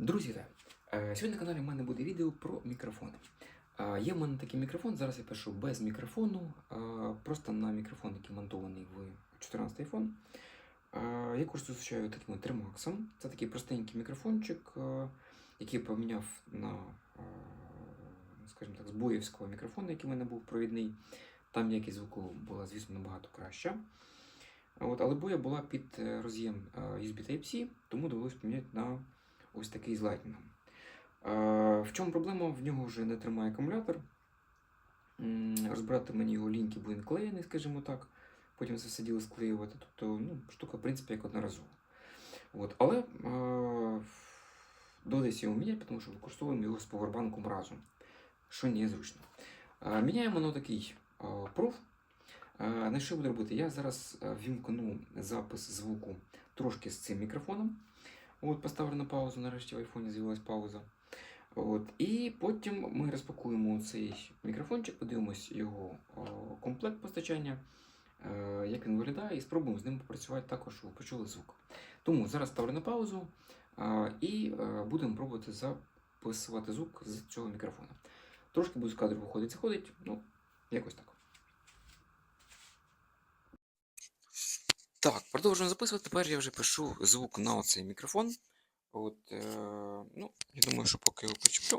Друзі! Е, Сьогодні на каналі в мене буде відео про мікрофони. Е, Є в мене такий мікрофон, зараз я пишу без мікрофону, е, просто на мікрофон, який монтований в 14 iPhone. Я користуюся таким Remax. Це такий простенький мікрофончик, який я поміняв на, скажімо так, з боївського мікрофону, який в мене був провідний. Там якість звуку була, звісно, набагато краща. От, але боя була під роз'єм USB Type-C, тому довелося поміняти на ось такий з Lightning. В чому проблема? В нього вже не тримає акумулятор. Розбирати мені його ліньки, бо він скажімо так. Потім це все діло склеювати. Тобто, ну, штука, в принципі, як одноразова. От. Але доведеться його міняти, тому що використовуємо його з повербанком разом, що не зручно. Міняємо на такий проф. На що буду робити? Я зараз вімкну запис звуку трошки з цим мікрофоном. От, поставлю на паузу, нарешті в айфоні з'явилась пауза. От, і потім ми розпакуємо цей мікрофончик, подивимось його о, комплект постачання, е, як він виглядає, і спробуємо з ним попрацювати також, щоб ви почули звук. Тому зараз ставлю на паузу е, і е, будемо пробувати записувати звук з цього мікрофона. Трошки буде з кадру виходить, заходить, ну, якось так. Так, продовжуємо записувати. Тепер я вже пишу звук на оцей мікрофон. От, е, ну, я думаю, що поки його причеплю.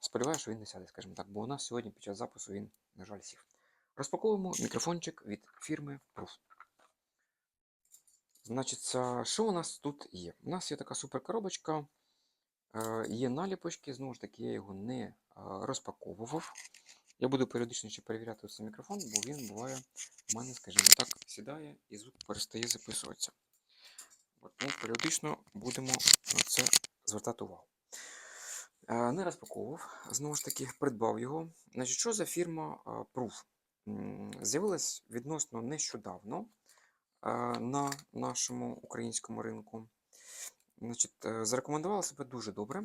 Сподіваюся, що він не сяде, скажімо так, бо у нас сьогодні під час запису він, на жаль, сів. Розпаковуємо мікрофончик від фірми Proof. Значить, що у нас тут є? У нас є така супер коробочка, е, є наліпочки, знову ж таки, я його не е, розпаковував. Я буду періодично ще перевіряти цей мікрофон, бо він буває у мене, скажімо так, сідає і звук перестає записуватися. От, ну, періодично будемо на це звертати увагу. Е, Не розпаковував, знову ж таки, придбав його. Значить, що за фірма е, Proof? З'явилась відносно нещодавно е, на нашому українському ринку. Значить, зарекомендувала себе дуже добре.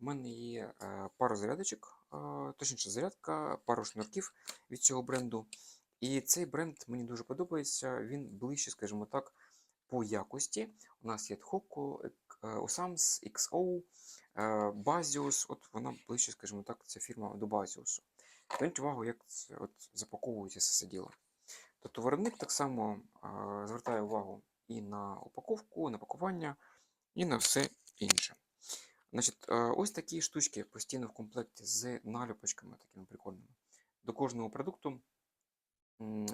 У мене є пару зарядочок, точніше зарядка, пару шнурків від цього бренду. І цей бренд мені дуже подобається. Він ближче, скажімо так, по якості. У нас є е, Osams, XO, Basius. От вона ближче, скажімо так, ця фірма до Basius. Зверніть увагу, як це от запаковується все діло. Тобто виробник так само звертає увагу і на упаковку, на пакування, і на все інше. Значить, е, ось такі штучки постійно в комплекті з наліпочками такими прикольними. До кожного продукту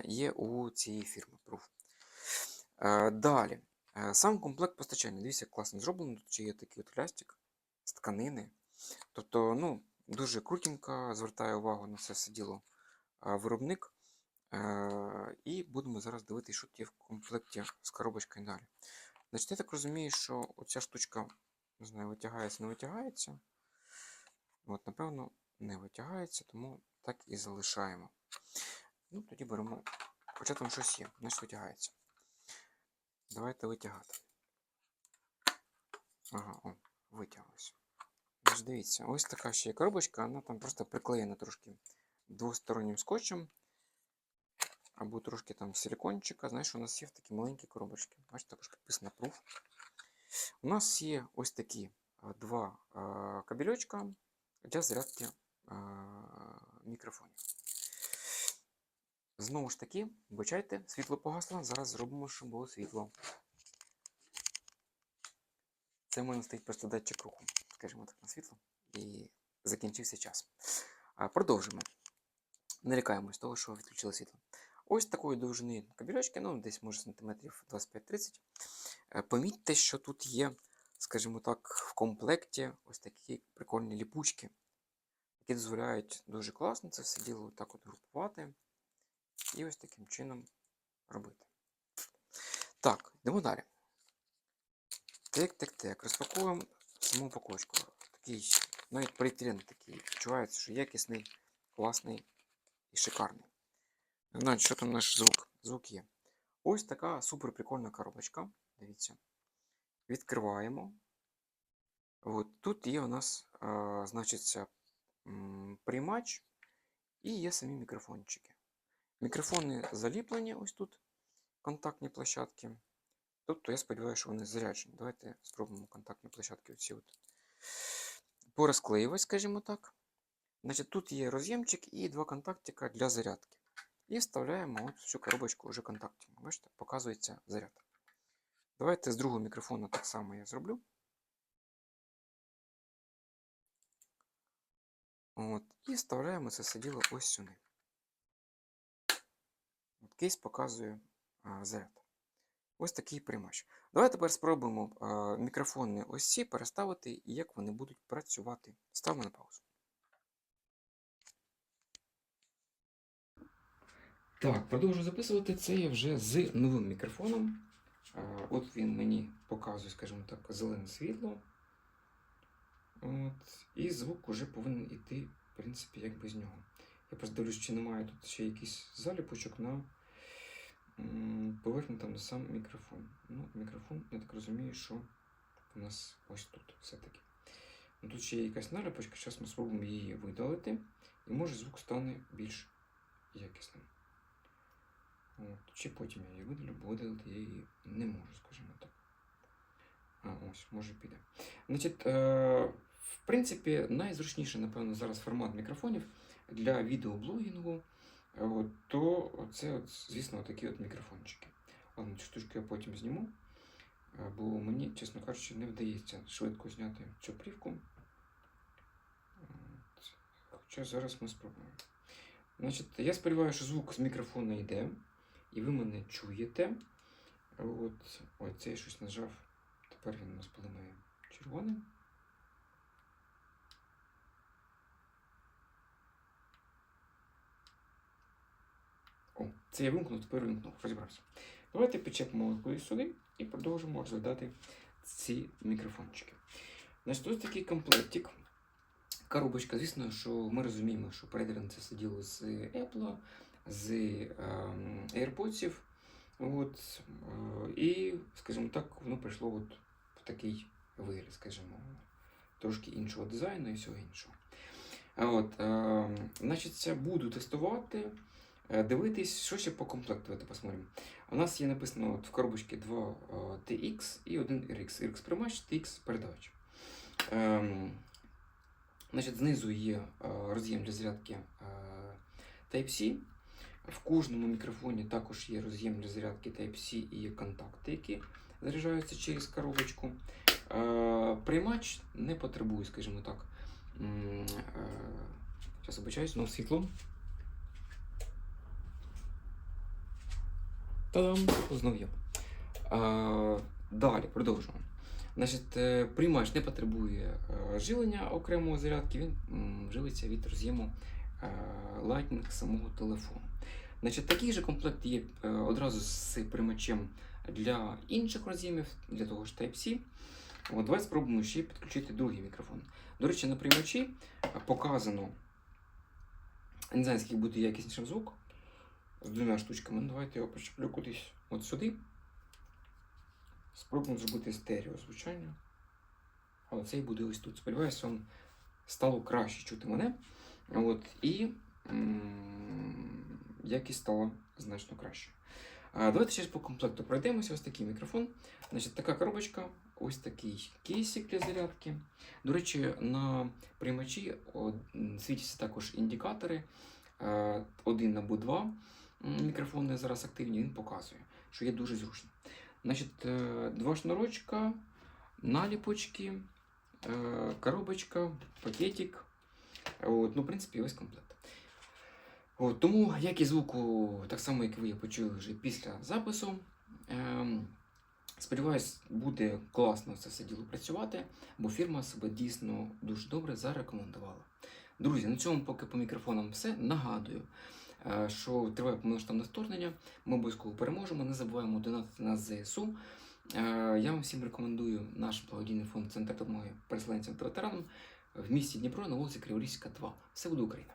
є у цієї фірми Proof. Е, Далі, е, сам комплект постачання. Дивіться, класно зроблено. Тут ще є такий от лястик з тканини. Тобто, ну, дуже крутенько звертає увагу на це все діло е, виробник. Е, І будемо зараз дивитися, що є в комплекті з коробочкою далі. Значить, я так розумію, що оця штучка, не знаю, витягається, не витягається. От, напевно, не витягається, тому так і залишаємо. Ну, тоді беремо. Хоча там щось є, значить витягається. Давайте витягати. Ага, о, витяглося. Значить, дивіться, ось така ще є коробочка, вона там просто приклеєна трошки двостороннім скотчем. Або трошки там силикончика. Знаєш, у нас є в такі маленькі коробочки. Бачите, також підписано Proof. У нас є ось такі два кабельочка для зарядки мікрофонів. Знову ж таки, вибачайте, світло погасло. Зараз зробимо, щоб було світло. Це в мене стоїть просто датчик руху, скажімо так, на світло. І закінчився час. Продовжимо. Не лякаємось того, що відключили світло. Ось такої довжини кабельочки, ну десь може сантиметрів 25-30. Е, Помітьте, що тут є, скажімо так, в комплекті ось такі прикольні ліпучки, які дозволяють дуже класно це все діло так от групувати і ось таким чином робити. Так, йдемо далі. Так, так, так. Розпакуємо саму упаковочку. Такий, навіть поліетилен такий. Відчувається, що якісний, класний і шикарний. Значить, що там наш звук? Звук є. Ось така супер прикольна коробочка. Дивіться. Відкриваємо. От, тут є у нас, а, значиться, приймач і є самі мікрофончики. Мікрофони заліплені ось тут, контактні площадки. Тобто я сподіваюся, що вони заряджені. Давайте спробуємо контактні площадки оці от порозклеювати, скажімо так. Значить, тут є роз'ємчик і два контактика для зарядки. І вставляємо от в цю коробочку вже контактів. Бачите, показується заряд. Давайте з другого мікрофону так само я зроблю. От, і вставляємо це все діло ось сюди. От кейс показує а, заряд. Ось такий приймач. Давайте тепер спробуємо а, мікрофони ось ці переставити і як вони будуть працювати. Ставимо на паузу. Так, продовжую записувати це я вже з новим мікрофоном. От він мені показує, скажімо так, зелене світло. От, і звук уже повинен йти, в принципі, як без нього. Я просто дивлюсь, чи немає тут ще якийсь заліпочок на м, поверхню там сам мікрофон. Ну, мікрофон, я так розумію, що у нас ось тут все-таки. Ну, тут ще є якась наліпочка, зараз ми спробуємо її видалити, і може звук стане більш якісним. От, чи потім я її видалю, бо видалити я її не можу, скажімо так. А, ось, може піде. Значить, е, в принципі, найзручніший, напевно, зараз формат мікрофонів для відеоблогінгу, е, от, то це, от, звісно, такі от мікрофончики. Ладно, цю штучку я потім зніму, е, бо мені, чесно кажучи, не вдається швидко зняти цю плівку. Хоча зараз ми спробуємо. Значить, я сподіваюся, що звук з мікрофону йде, і ви мене чуєте. От, ой, це я щось нажав. Тепер він у нас полимає червоним. О, це я вимкнув, тепер вимкнув, розібрався. Давайте підчепимо кудись сюди і продовжимо розглядати ці мікрофончики. Значить, ось такий комплектик. Коробочка, звісно, що ми розуміємо, що передером це сиділо з Apple, з ем, AirPods. От, е, і, скажімо так, воно прийшло от в такий вигляд, скажімо, трошки іншого дизайну і всього іншого. От, е, значить, буду тестувати, е, дивитись, що ще по комплекту. Давайте посмотримо. У нас є написано от в коробочці 2 е, TX і 1 RX. RX приймач, TX передавач. Е, значить, знизу є роз'єм для зарядки Type-C. В кожному мікрофоні також є роз'єм для зарядки Type-C і є контакти, які заряджаються через коробочку. Е, Приймач не потребує, скажімо так. Зараз обичаюсь, знову світло. Та-дам! Знов є. Е, Далі продовжуємо. Значить, е, приймач не потребує е, живлення окремого зарядки, він живиться від роз'єму е, Lightning самого телефону. Значить, такий же комплект є е, одразу з приймачем для інших роз'ємів, для того ж Type-C. От, давайте спробуємо ще підключити другий мікрофон. До речі, на приймачі е, показано, не знаю, скільки буде якіснішим звук з двома штучками. Ну, давайте його причеплю кудись от сюди. Спробуємо зробити стерео звучання. Але цей буде ось тут. Сподіваюся, вам стало краще чути мене. От, і якість стала значно краще. Давайте ще по комплекту пройдемося. Ось такий мікрофон. Значить, така коробочка, ось такий кейсик для зарядки. До речі, на приймачі світяться також індикатори. Один або два мікрофони зараз активні, він показує, що є дуже зручно. Значить, е, два шнурочка, наліпочки, е, коробочка, пакетик. От, ну, в принципі, ось комплект. От, тому якість звуку, так само, як ви почули вже після запису. Ем, сподіваюсь, буде класно це все діло працювати, бо фірма себе дійсно дуже добре зарекомендувала. Друзі, на цьому поки по мікрофонам все. Нагадую, е, що триває повноштабне вторгнення. Ми обов'язково переможемо. Не забуваємо донатити на ЗСУ. Е, Я вам всім рекомендую наш благодійний фонд Центр допомоги переселенцям та ветеранам в місті Дніпро на вулиці Криворізька, 2. Все буде Україна!